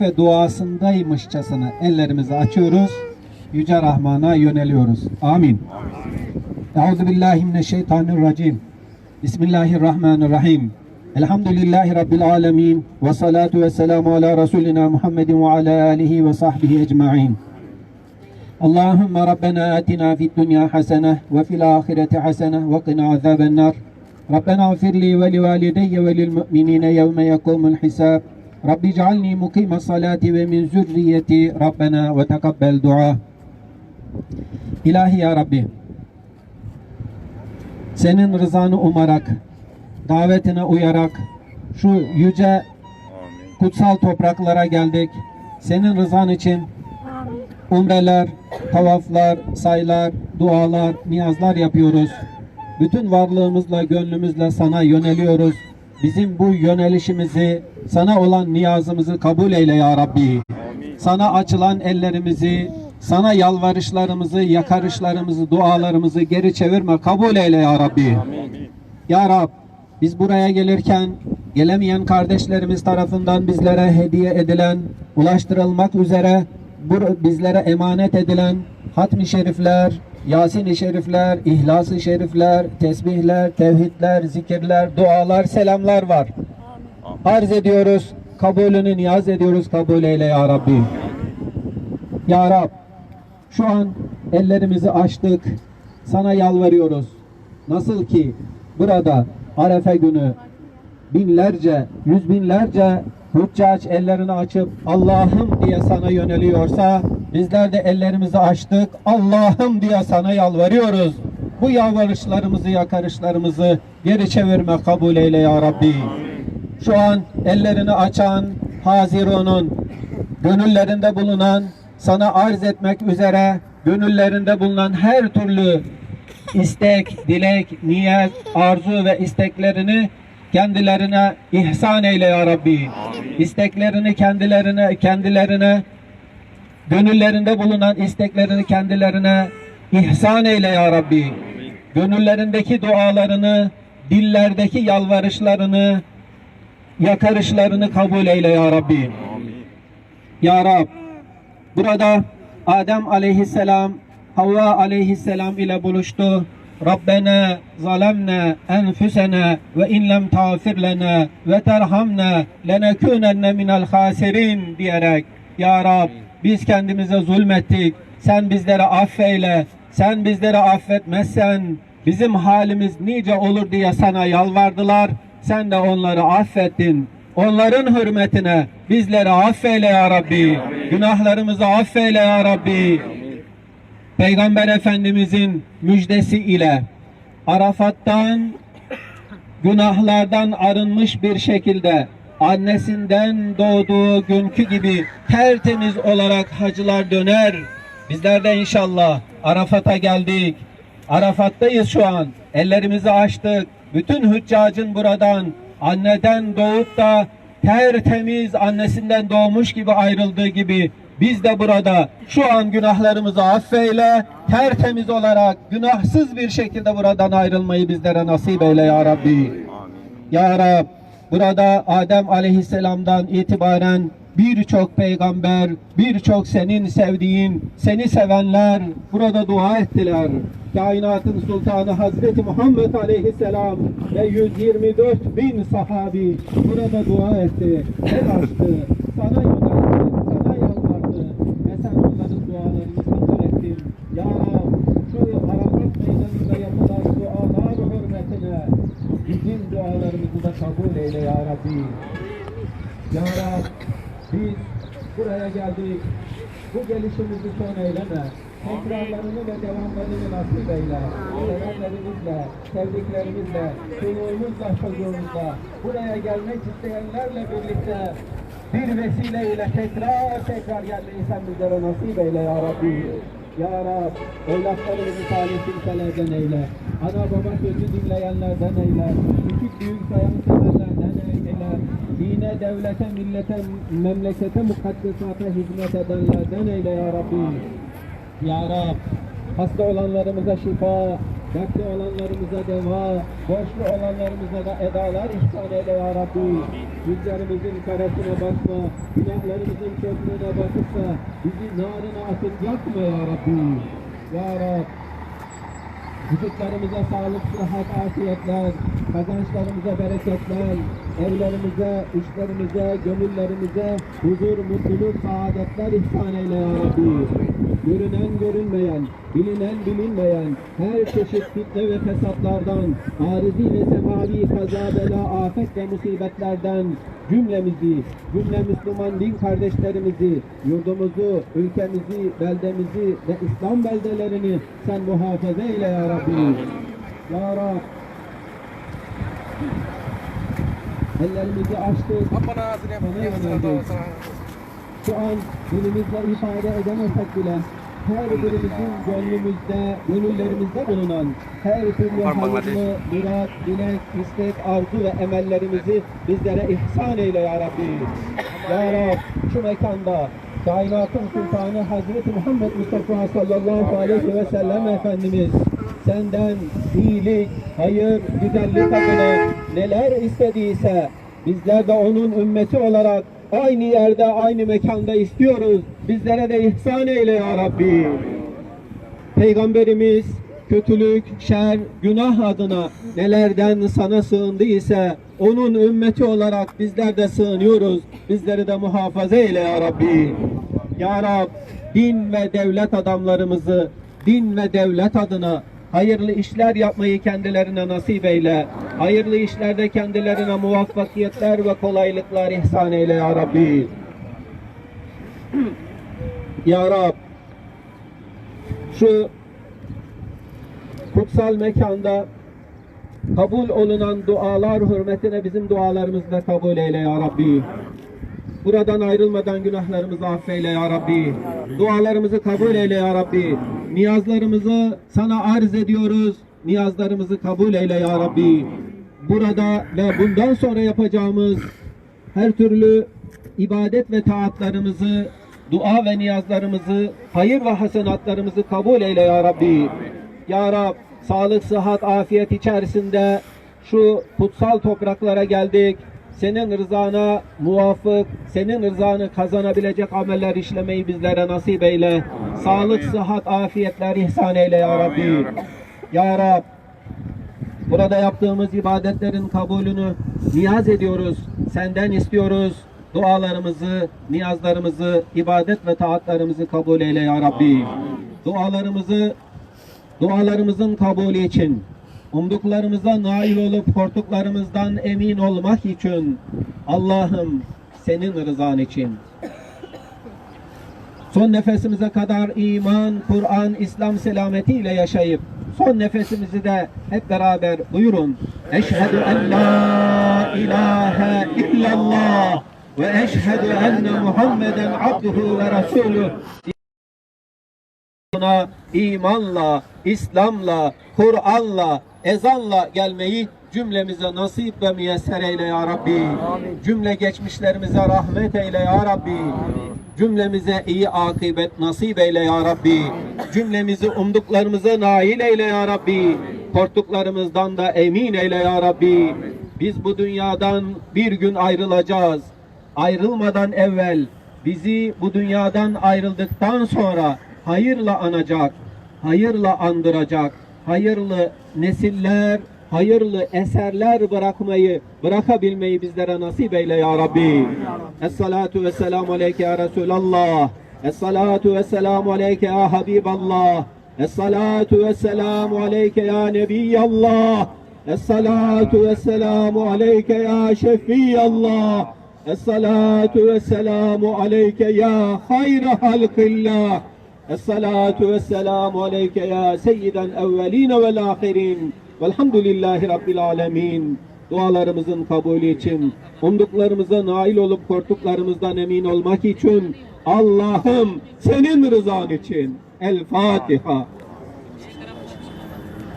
arefe duasındaymışçasına ellerimizi açıyoruz. Yüce Rahman'a yöneliyoruz. Amin. Euzu billahi mineşşeytanirracim. Bismillahirrahmanirrahim. Elhamdülillahi Rabbil alemin. Ve salatu ve selamu ala Resulina Muhammedin ve ala alihi ve sahbihi ecma'in. Allahümme Rabbena atina fid dünya hasene ve fil ahireti hasene ve qina azaben nar. Rabbena gfirli ve li valideyye ve lil mu'minine yevme yekumul hisab. Mukime salati ve min zürriyeti Rabbena ve tekabbel dua. İlahi ya Rabbi, senin rızanı umarak, davetine uyarak şu yüce kutsal topraklara geldik. Senin rızan için umreler, tavaflar, saylar, dualar, niyazlar yapıyoruz. Bütün varlığımızla, gönlümüzle sana yöneliyoruz. Bizim bu yönelişimizi, sana olan niyazımızı kabul eyle ya Rabbi. Sana açılan ellerimizi, sana yalvarışlarımızı, yakarışlarımızı, dualarımızı geri çevirme. Kabul eyle ya Rabbi. Ya Rab, biz buraya gelirken gelemeyen kardeşlerimiz tarafından bizlere hediye edilen, ulaştırılmak üzere bizlere emanet edilen hatmi şerifler, Yasin-i şerifler, İhlas-ı şerifler, tesbihler, tevhidler, zikirler, dualar, selamlar var. Arz ediyoruz, kabulünü niyaz ediyoruz, kabul eyle ya Rabbi. Ya Rab, şu an ellerimizi açtık, sana yalvarıyoruz. Nasıl ki burada Arefe günü binlerce, yüz binlerce hüccaç ellerini açıp Allah'ım diye sana yöneliyorsa bizler de ellerimizi açtık Allah'ım diye sana yalvarıyoruz. Bu yalvarışlarımızı, yakarışlarımızı geri çevirme kabul eyle ya Rabbi. Şu an ellerini açan Haziro'nun gönüllerinde bulunan sana arz etmek üzere gönüllerinde bulunan her türlü istek, dilek, niyet, arzu ve isteklerini kendilerine ihsan eyle ya Rabbi. İsteklerini kendilerine kendilerine gönüllerinde bulunan isteklerini kendilerine ihsan eyle ya Rabbi. Gönüllerindeki dualarını, dillerdeki yalvarışlarını, yakarışlarını kabul eyle ya Rabbi. Ya Rab, burada Adem aleyhisselam Havva aleyhisselam ile buluştu. Enfusena ve in lem tağfir lena ve terhamna lenekunenne minel hasirin diyerek Ya Rab biz kendimize zulmettik. Sen bizlere affeyle. Sen bizlere affetmezsen bizim halimiz nice olur diye sana yalvardılar. Sen de onları affettin. Onların hürmetine bizleri affeyle ya Rabbi. Günahlarımızı affeyle ya Rabbi. Peygamber Efendimizin müjdesi ile Arafat'tan günahlardan arınmış bir şekilde annesinden doğduğu günkü gibi tertemiz olarak hacılar döner. Bizler de inşallah Arafat'a geldik. Arafat'tayız şu an. Ellerimizi açtık. Bütün hüccacın buradan anneden doğup da tertemiz annesinden doğmuş gibi ayrıldığı gibi biz de burada şu an günahlarımızı affeyle, tertemiz olarak günahsız bir şekilde buradan ayrılmayı bizlere nasip eyle ya Rabbi. Ya Rab, burada Adem aleyhisselamdan itibaren birçok peygamber, birçok senin sevdiğin, seni sevenler burada dua ettiler. Kainatın sultanı Hazreti Muhammed aleyhisselam ve 124 bin sahabi burada dua etti, el açtı, sana yöneldi, sana yalvardı ve sen onların dualarını kabul ettin. Ya Rab, şu Arafat meydanında yapılan dualar hürmetine bizim dualarımızı da kabul eyle ya biz buraya geldik. Bu gelişimizi son eyleme. Tekrarlarını ve devamlarını nasip eyle. Sevenlerimizle, sevdiklerimizle, çoluğumuzla, çocuğumuzla buraya gelmek isteyenlerle birlikte bir vesileyle tekrar tekrar gelmeyi sen bizlere nasip eyle ya Rabbi. Ya Rab, evlatlarımızı salih kimselerden eyle. Ana baba sözü dinleyenlerden eyle. Küçük büyük sayan. Dine, devlete, millete, memlekete, mukaddesata hizmet edenlerden eyle ya Rabbi. Ya Rab, hasta olanlarımıza şifa, Dertli olanlarımıza deva, borçlu olanlarımıza da edalar ihsan eyle ya Rabbi. Yüzlerimizin karasına bakma, günahlarımızın çöplüğüne bakıp da bizi narına atıp yakma ya Rabbi. Ya Rab, Vücutlarımıza sağlık, sıhhat, afiyetler, kazançlarımıza bereketler, evlerimize, işlerimize, gönüllerimize huzur, mutluluk, saadetler ihsan eyle ya Rabbi. Görünen görünmeyen, bilinen bilinmeyen, her çeşit fitne ve fesatlardan, arizi ve semavi kaza, bela, afet ve musibetlerden cümlemizi, cümle Müslüman din kardeşlerimizi, yurdumuzu, ülkemizi, beldemizi ve İslam beldelerini sen muhafaza eyle ya Rabbi. Ya Rab. Ellerimizi açtık. Sana yöneldik. Şu an dilimizle ifade edemesek bile her birimizin gönlümüzde, gönüllerimizde bulunan her türlü hayırlı, murat, dilek, istek, arzu ve emellerimizi bizlere ihsan eyle ya Rabbi. Ya Rab şu mekanda kainatın sultanı Hazreti Muhammed Mustafa sallallahu aleyhi ve sellem Efendimiz senden iyilik, hayır, güzellik adına neler istediyse bizler de onun ümmeti olarak aynı yerde, aynı mekanda istiyoruz. Bizlere de ihsan eyle ya Rabbi. Peygamberimiz kötülük, şer, günah adına nelerden sana sığındı ise onun ümmeti olarak bizler de sığınıyoruz. Bizleri de muhafaza eyle ya Rabbi. Ya Rab din ve devlet adamlarımızı din ve devlet adına hayırlı işler yapmayı kendilerine nasip eyle. Hayırlı işlerde kendilerine muvaffakiyetler ve kolaylıklar ihsan eyle ya Rabbi. Ya Rab şu kutsal mekanda kabul olunan dualar hürmetine bizim dualarımızı da kabul eyle ya Rabbi. Buradan ayrılmadan günahlarımızı affeyle ya Rabbi. Dualarımızı kabul eyle ya Rabbi. Niyazlarımızı sana arz ediyoruz. Niyazlarımızı kabul eyle ya Rabbi. Burada ve bundan sonra yapacağımız her türlü ibadet ve taatlarımızı, dua ve niyazlarımızı, hayır ve hasenatlarımızı kabul eyle ya Rabbi. Ya Rab, sağlık, sıhhat, afiyet içerisinde şu kutsal topraklara geldik. Senin rızana muvafık, senin rızanı kazanabilecek ameller işlemeyi bizlere nasip eyle. Sağlık, sıhhat, afiyetler ihsan eyle ya Rabbi. Ya Rab, Burada yaptığımız ibadetlerin kabulünü niyaz ediyoruz. Senden istiyoruz. Dualarımızı, niyazlarımızı, ibadet ve taatlarımızı kabul eyle ya Rabbi. Dualarımızı, dualarımızın kabulü için, umduklarımıza nail olup korktuklarımızdan emin olmak için, Allah'ım senin rızan için. Son nefesimize kadar iman, Kur'an, İslam selametiyle yaşayıp son nefesimizi de hep beraber buyurun. Eşhedü en la ilahe illallah ve eşhedü enne Muhammeden abduhu ve resuluh. İmanla, İslam'la, Kur'an'la, ezanla gelmeyi cümlemize nasip ve müyesser eyle ya Rabbi. Cümle geçmişlerimize rahmet eyle ya Rabbi. Cümlemize iyi akıbet nasip eyle ya Rabbi. Cümlemizi umduklarımıza nail eyle ya Rabbi. Korktuklarımızdan da emin eyle ya Rabbi. Biz bu dünyadan bir gün ayrılacağız. Ayrılmadan evvel bizi bu dünyadan ayrıldıktan sonra hayırla anacak, hayırla andıracak, hayırlı nesiller, hayırlı eserler bırakmayı, bırakabilmeyi bizlere nasip eyle ya Rabbi. Esselatu ve selamu aleyke ya Resulallah. Esselatu ve selamu aleyke ya Habiballah. Esselatu ve selamu aleyke ya Nebiyallah. Esselatu ve selamu aleyke ya Şefiyallah. Esselatu ve selamu aleyke ya hayra halkillah. Esselatu ve selamu aleyke ya seyyiden evveline vel ahirin. Velhamdülillahi Rabbil alemin. Dualarımızın kabulü için, umduklarımıza nail olup korktuklarımızdan emin olmak için, Allah'ım senin rızan için. El Fatiha.